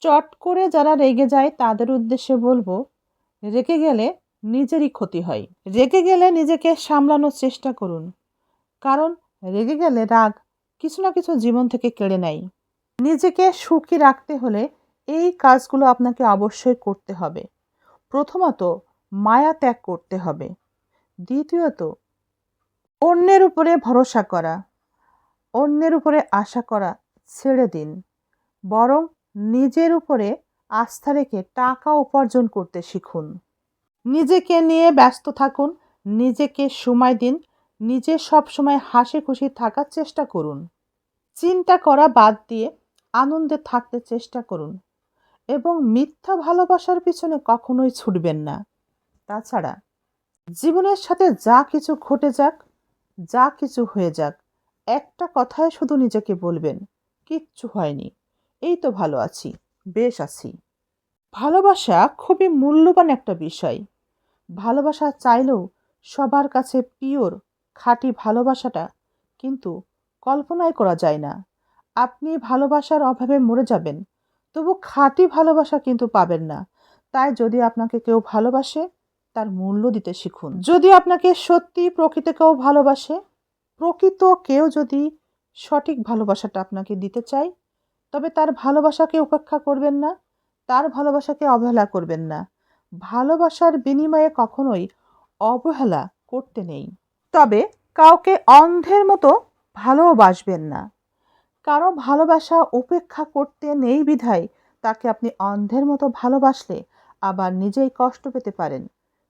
চট করে যারা রেগে যায় তাদের উদ্দেশ্যে বলব, রেগে গেলে নিজেরই ক্ষতি হয়। রেগে গেলে নিজেকে সামলানোর চেষ্টা করুন। কারণ রেগে গেলে রাগ কিছু না কিছু জীবন থেকে কেড়ে নেয়। নিজেকে সুখী রাখতে হলে এই কাজগুলো আপনাকে অবশ্যই করতে হবে। প্রথমত, মায়া ত্যাগ করতে হবে। দ্বিতীয়ত, অন্যের উপরে ভরসা করা। অন্যের উপরে আশা করা ছেড়ে দিন। বরং নিজের উপরে আস্থা রেখে টাকা উপার্জন করতে শিখুন। নিজেকে নিয়ে ব্যস্ত থাকুন, নিজেকে সময় দিন, নিজে সব সময় হাসি খুশি থাকার চেষ্টা করুন। চিন্তা করা বাদ দিয়ে আনন্দে থাকতে চেষ্টা করুন এবং মিথ্যা ভালোবাসার পিছনে কখনোই ছুটবেন না। তাছাড়া জীবনের সাথে যা কিছু ঘটে যাক, যা কিছু হয়ে যাক, একটা কথায় শুধু নিজেকে বলবেন, কিচ্ছু হয়নি। এই তো ভালো আছি, বেশ আছি। ভালোবাসা খুবই মূল্যবান একটা বিষয়। ভালোবাসা চাইলেও সবার কাছে পিওর, খাঁটি ভালোবাসাটা কিন্তু কল্পনাই করা যায় না। আপনি ভালোবাসার অভাবে মরে যাবেন, তবু খাঁটি ভালোবাসা কিন্তু পাবেন না। তাই যদি আপনাকে কেউ ভালোবাসে, তার মূল্য দিতে শিখুন। যদি আপনাকে সত্যি প্রকৃত কেউ ভালোবাসে, প্রকৃত কেউ যদি সঠিক ভালোবাসাটা আপনাকে দিতে চায় তবে তার ভালোবাসাকে উপেক্ষা করবেন না, তার ভালোবাসাকে অবহেলা করবেন না। ভালোবাসার বিনিময়ে কখনোই অবহেলা করতে নেই। তবে কাউকে অন্ধের মতো ভালোবাসবেন না। কারও ভালোবাসা উপেক্ষা করতে নেই বিধায় তাকে আপনি অন্ধের মতো ভালোবাসলে আবার নিজেই কষ্ট পেতে পারেন।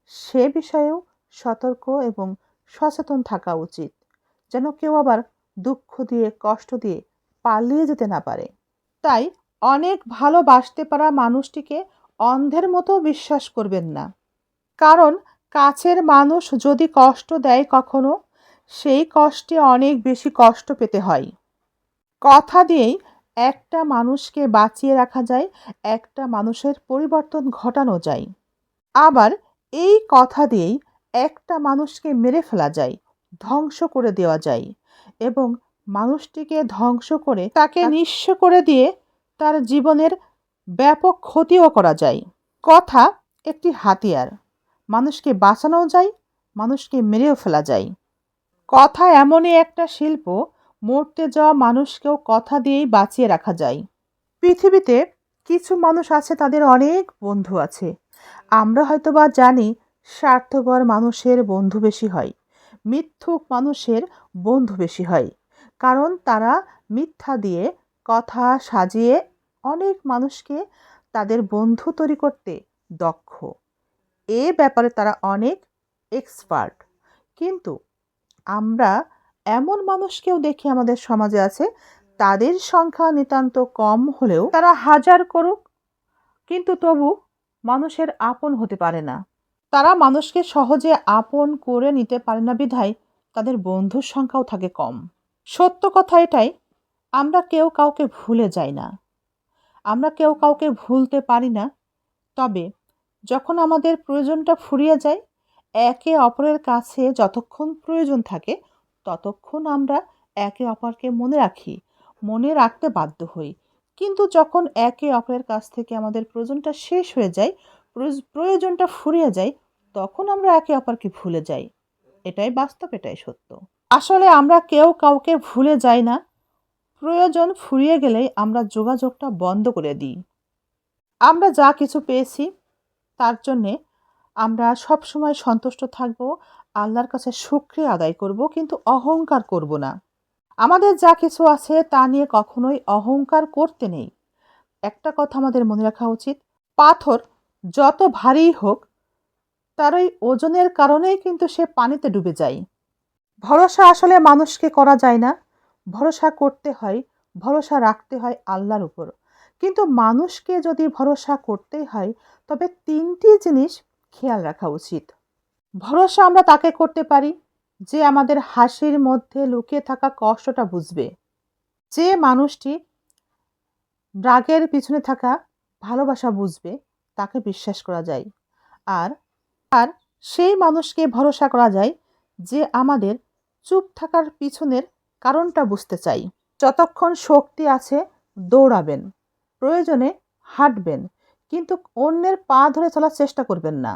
সে বিষয়েও সতর্ক এবং সচেতন থাকা উচিত, যেন কেউ আবার দুঃখ দিয়ে, কষ্ট দিয়ে পালিয়ে যেতে না পারে। তাই অনেক ভালোবাসতে পারা মানুষটিকে অন্ধের মতো বিশ্বাস করবেন না। কারণ কাছের মানুষ যদি কষ্ট দেয় কখনো, সেই কষ্টে অনেক বেশি কষ্ট পেতে হয়। কথা দিয়েই একটা মানুষকে বাঁচিয়ে রাখা যায়, একটা মানুষের পরিবর্তন ঘটানো যায়। আবার এই কথা দিয়েই একটা মানুষকে মেরে ফেলা যায়, ধ্বংস করে দেওয়া যায় এবং মানুষটিকে ধ্বংস করে তাকে নিঃস্ব করে দিয়ে তার জীবনের ব্যাপক ক্ষতিও করা যায়। কথা একটি হাতিয়ার। মানুষকে বাঁচানোও যায় মানুষকে মেরেও ফেলা যায়। কথা এমনই একটা শিল্প মরতে যাওয়া মানুষকেও কথা দিয়েই বাঁচিয়ে রাখা যায়। পৃথিবীতে কিছু মানুষ আছে তাদের অনেক বন্ধু আছে। আমরা হয়তো বা জানি স্বার্থপর মানুষের বন্ধু বেশি হয় মিথ্যুক মানুষের বন্ধু বেশি হয়। কারণ তারা মিথ্যা দিয়ে কথা সাজিয়ে অনেক মানুষকে তাদের বন্ধু তৈরি করতে দক্ষ। এ ব্যাপারে তারা অনেক এক্সপার্ট কিন্তু আমরা এমন মানুষকেও দেখি আমাদের সমাজে আছে, তাদের সংখ্যা নিতান্ত কম হলেও তারা হাজার করুক, কিন্তু তবু মানুষের আপন হতে পারে না। তারা মানুষকে সহজে আপন করে নিতে পারে না বিধায় তাদের বন্ধুর সংখ্যাও থাকে কম। সত্য কথা এটাই, আমরা কেউ কাউকে ভুলে যাই না। আমরা কেউ কাউকে ভুলতে পারি না। তবে যখন আমাদের প্রয়োজনটা ফুরিয়ে যায়, একে অপরের কাছে যতক্ষণ প্রয়োজন থাকে, ততক্ষণ আমরা একে অপরকে মনে রাখি, মনে রাখতে বাধ্য হই। কিন্তু যখন একে অপরের কাছ থেকে আমাদের প্রয়োজনটা শেষ হয়ে যায় প্রয়োজনটা ফুরিয়ে যায়, তখন আমরা একে অপরকে ভুলে যাই। এটাই বাস্তব, এটাই সত্য। আসলে আমরা কেউ কাউকে ভুলে যাই না। প্রয়োজন ফুরিয়ে গেলেই আমরা যোগাযোগটা বন্ধ করে দিই। আমরা যা কিছু পেয়েছি, তার জন্যে আমরা সব সময় সন্তুষ্ট থাকব, আল্লাহর কাছে সুক্রিয়া আদায় করব, কিন্তু অহংকার করব না। আমাদের যা কিছু আছে, তা নিয়ে কখনোই অহংকার করতে নেই। একটা কথা আমাদের মনে রাখা উচিত, পাথর যত ভারী হোক তার ওই ওজনের কারণেই কিন্তু সে পানিতে ডুবে যায়। ভরসা আসলে মানুষকে করা যায় না। ভরসা করতে হয়, ভরসা রাখতে হয় আল্লাহর উপর। কিন্তু মানুষকে যদি ভরসা করতেই হয়, তবে তিনটি জিনিস খেয়াল রাখা উচিত। ভরসা আমরা তাকে করতে পারি, যে আমাদের হাসির মধ্যে লুকিয়ে থাকা কষ্টটা বুঝবে। যে মানুষটি রাগের পিছনে থাকা ভালোবাসা বুঝবে, তাকে বিশ্বাস করা যায়। আর আর সেই মানুষকে ভরসা করা যায়, যে আমাদের চুপ থাকার পিছনের কারণটা বুঝতে চাই। যতক্ষণ শক্তি আছে, দৌড়াবেন, প্রয়োজনে হাঁটবেন, কিন্তু অন্যের পা ধরে চলার চেষ্টা করবেন না।